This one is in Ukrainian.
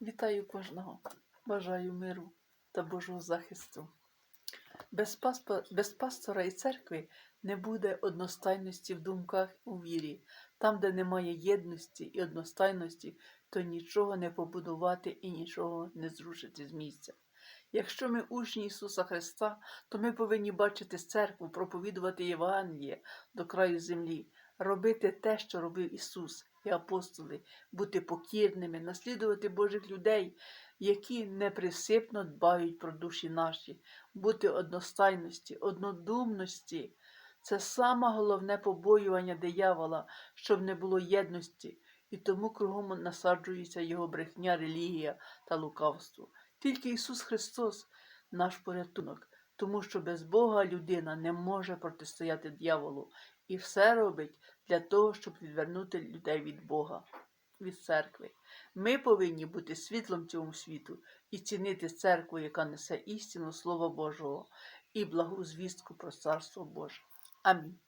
Вітаю кожного, бажаю миру та Божого захисту. Без. Без пастора і церкви не буде одностайності в думках у вірі. Там, де немає єдності і одностайності, то нічого не побудувати і нічого не зрушити з місця. Якщо ми учні Ісуса Христа, то ми повинні бачити церкву, проповідувати Євангеліє до краю землі, робити те, що робив Ісус і апостоли, бути покірними, наслідувати Божих людей, які неприсипно дбають про душі наші, бути одностайності, однодумності. Це саме головне побоювання диявола, щоб не було єдності, і тому кругом насаджується його брехня, релігія та лукавство. Тільки Ісус Христос наш порятунок, тому що без Бога людина не може протистояти дьяволу і все робить для того, щоб відвернути людей від Бога, від церкви. Ми повинні бути світлом цьому світу і цінити церкву, яка несе істину Слова Божого і благу звістку про Царство Боже. Амінь.